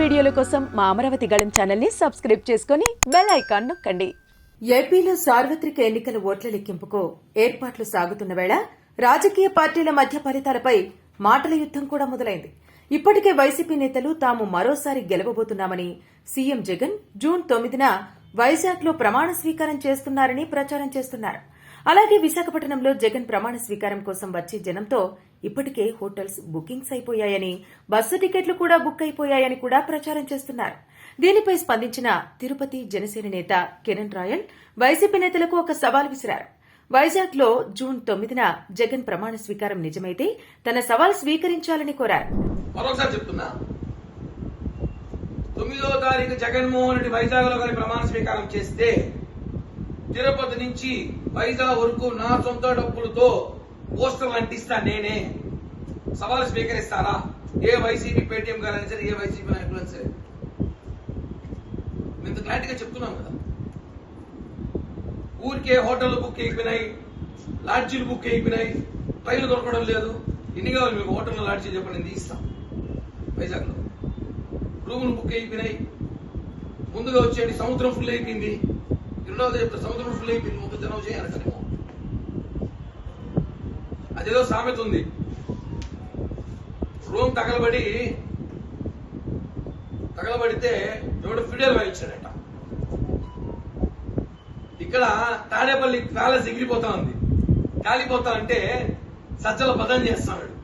వీడియోల కోసం మా అమరావతి గళం ఛానల్ని సబ్స్క్రైబ్ చేసుకుని బెల్ ఐకాన్ నొక్కండి. ఏపీలో సార్వత్రిక ఎన్నికల ఓట్ల లెక్కింపుకు ఏర్పాట్లు సాగుతున్న వేళ రాజకీయ పార్టీల మధ్య ఫలితాలపై మాటల యుద్దం కూడా మొదలైంది. ఇప్పటికే వైసీపీ నేతలు తాము మరోసారి గెలవబోతున్నామని సీఎం జగన్ జూన్ తొమ్మిదిన వైజాగ్లో ప్రమాణ స్వీకారం చేస్తున్నారని ప్రచారం చేస్తున్నారు. అలాగే విశాఖపట్నంలో జగన్ ప్రమాణ స్వీకారం కోసం వచ్చే జనంతో ఇప్పటికే హోటల్స్ బుకింగ్స్ అయిపోయాయని బస్సు టికెట్లు కూడా బుక్ అయిపోయాయని కూడా ప్రచారం చేస్తున్నారు. దీనిపై స్పందించిన తిరుపతి జనసేన నేత కిరణ్ రాయల్ వైసీపీ నేతలకు ఒక సవాల్ విసిరారు. వైజాగ్లో జూన్ తొమ్మిదిన జగన్ ప్రమాణ స్వీకారం నిజమైతే తన సవాల్ స్వీకరించాలని కోరారు. మరోసారి చెప్తున్నా తొమ్మిదో తారీఖు జగన్మోహన్ రెడ్డి వైజాగ్లో ప్రమాణ స్వీకారం చేస్తే తిరుపతి నుంచి వైజాగ్ వరకు నా సొంత డబ్బులతో పోస్టర్లు అంటిస్తా నేనే. సవాలు స్వీకరిస్తారా ఏ వైసీపీ పేటీఎం గారైనా సరే ఏ వైసీపీ నాయకులైనా సరే. ఇంత క్లారిటీగా చెప్తున్నాం కదా. ఊరికే హోటల్ బుక్ అయిపోయినాయి లాడ్జీలు బుక్ అయిపోయినాయి ట్రైన్లు దొరకడం లేదు. ఎన్ని కావాలి మీకు? హోటల్ లాడ్జీలు చెప్పండి నేను తీస్తాం. వైజాగ్లో. రూములు బుక్ అయిపోయినాయి. ముందుగా వచ్చేది సముద్రం ఫుల్ అయిపోయింది. రెండవది చెప్తే సముద్రం ఫుల్ అయిపోయింది. ముందు జనం చేయాలంటారేమో అదేదో సామెత ఉంది. రూమ్ తగలబడి తగలబడితే ఎవడు ఫిడేల్ వాయించాడట. ఇక్కడ తాడేపల్లి ప్యాలెస్ ఎగిరిపోతా ఉంది. కాలిపోతా అంటే సజ్జల బదం చేస్తాడు.